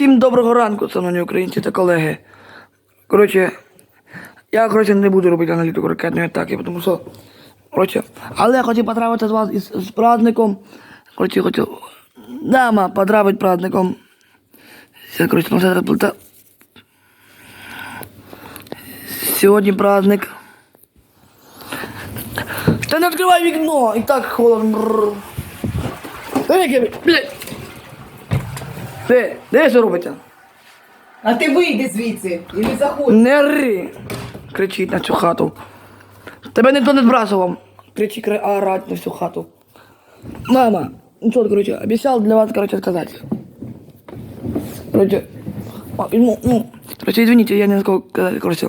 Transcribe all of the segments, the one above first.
Всім доброго ранку, шановні українці та колеги. Коротше, я коротше, не буду робити аналітику ракетної атаки, тому що. Коротше, але я хотів поздравити з вас із, з праздником. Коротше, хотів. Дама, поздравить праздником. Все, коротше, ну, результат. Сьогодні праздник. Та не відкривай вікно! І так холодно. Бррр. Де, де що робиться? А ти вийди звідси і не заходь. Не ри! Кричить на цю хату. Тебе ніхто не збрасував. Кричи, кри, орать на всю хату. Мама, ну что, короче, обещал для вас, короче, сказать. Короче, ну, ну, короче, извините, я не сказать, короче.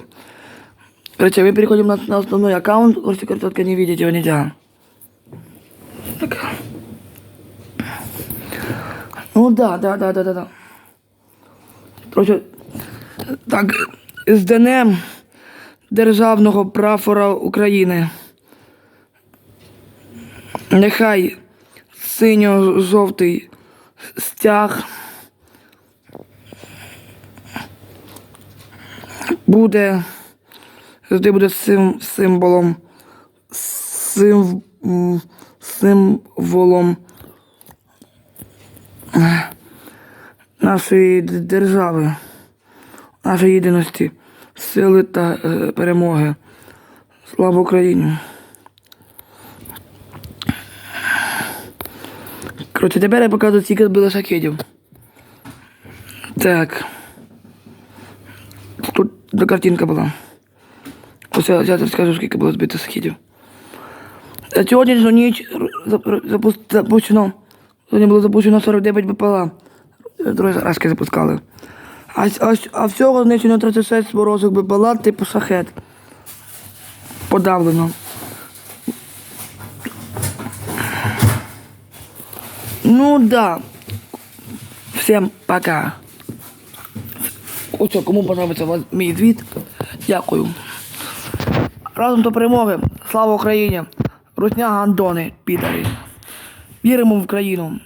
Короче, мы переходим на, на основной аккаунт, короче, короче, не видите его нельзя. Так. Ну да, да, да, да, да, да. Короче, так, з Днем Державного прапора України. Нехай синьо-жовтий стяг буде завжди буде сим, символом сим, символом нашої держави, нашої єдиності, сили та е, перемоги. Слава Україні! Коротше, тепер я показую, скільки було шахедів. Так. Тут картинка була. Ось я зараз розкажу, скільки було збито шахедів. На сьогоднішню ніч зап- запу- запущено. Сьогодні було запущено 49 БПЛА. Другі разки запускали. А, а, а всього знищено 36 ворожих БПЛА типу шахет. Подавлено. Ну да. Всем пока. Ось, кому подобається мій звіт. Дякую. Разом до перемоги. Слава Україні! Русня гандони, підарі. Віримо в країну.